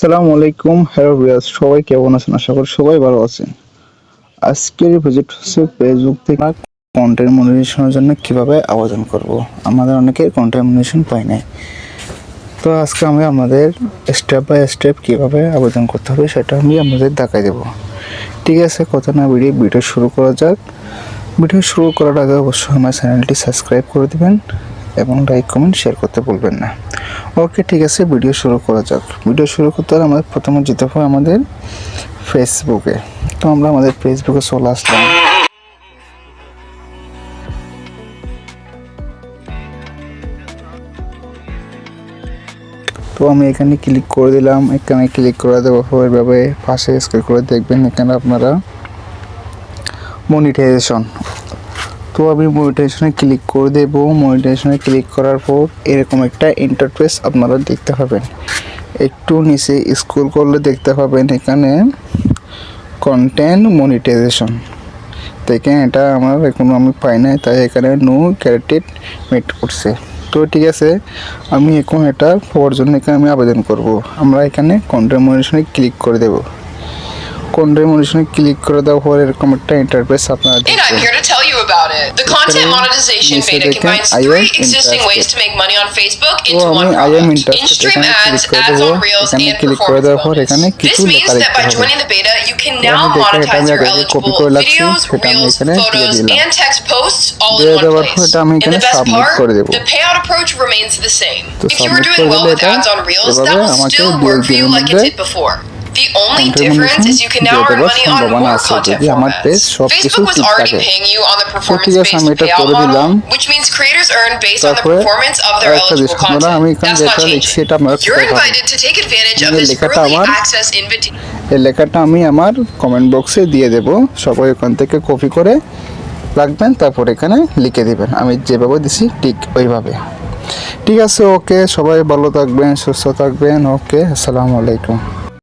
সালামু আলাইকুম, hello viewers, সবাই কেমন আছেন? আশা করি সবাই ভালো আছেন। আজকের প্রজেক্ট হচ্ছে ফেসবুক থেকে কন্টেন্ট মনিটাইজেশনের জন্য কীভাবে আবেদন করব? আমাদের অনেকের কন্টেন্ট মনিটাইজেশন পাই নাই। তো আজকে আমি আমাদের স্টেপ বাই স্টেপ কীভাবে আবেদন করতে হবে সেটা আমি আমাদের দেখাই দেবো। ঠিক আছে, কথা না ভিডিও ভিডিও শুরু করা যাক। ভিডিও শুরু করার আগে অবশ্যই আমার চ্যানেলটি সাবস্ক্রাইব করে দিবেন। এবং লাইক কমেন্ট শেয়ার করতে ভুলবেন না। ওকে ঠিক আছে ভিডিও শুরু করা যাক। ভিডিও শুরু করতে হলে আমাদের প্রথমে যেতে হবে আমাদের ফেসবুকে তো আমরা আমাদের ফেসবুকে চলে আসলাম। তো আমি এখানে ক্লিক করে দিলাম। এখানে ক্লিক করে দেওয়ার পর এভাবে পাশে স্ক্রল করে দেখবেন এখানে আপনারা মনিটাইজেশন তো আমি মনিটাইজেশনে ক্লিক করে দেব। মনিটাইজেশনে ক্লিক করার পর এরকম একটা ইন্টারফেস আপনারা দেখতে পাবেন। একটু নিচে স্ক্রল করলে দেখতে পাবেন এখানে কন্টেন্ট মনিটাইজেশন এখানে এটা আমার এখনও আমি পাই নাই তাই এখানে নো ক্যারেটেড মেট করছে। তো ঠিক আছে আমি এখন এটা পাওয়ার জন্য এখানে আমি আবেদন করব। আমরা এখানে কন্টেন্ট মনিটাইজেশনে ক্লিক করে দেব। কন্টেন্ট মনিটাইজেশনে ক্লিক করে দেওয়ার পর এরকম একটা ইন্টারফেস আপনারা দেখবেন। about it. The content monetization beta combines three existing ways to make money on Facebook into one product. In-stream ads, ads on Reels, and performance bonus. This means that by joining the beta, you can now monetize your eligible videos, Reels, photos, and text posts all in one place. And the best part, the payout approach remains the same. If you were doing well with ads on Reels, that will still work for you like it did before. The only difference is you can now earn money on more content formats. Facebook was already paying you on the performance-based payout model, which means creators earn based on the performance of their eligible content. That's not changing. You're invited to take advantage of this early access invitation. এই লেখাটা আমি আমার comment বক্সে দিয়ে দেব সবাই ওখান থেকে copy করে রাখবেন তারপর এখানে লিখে দিবেন আমি যেভাবে দিছি ঠিক ওইভাবে ঠিক আছে ওকে সবাই ভালো থাকবেন সুস্থ থাকবেন ওকে আসসালামু আলাইকুম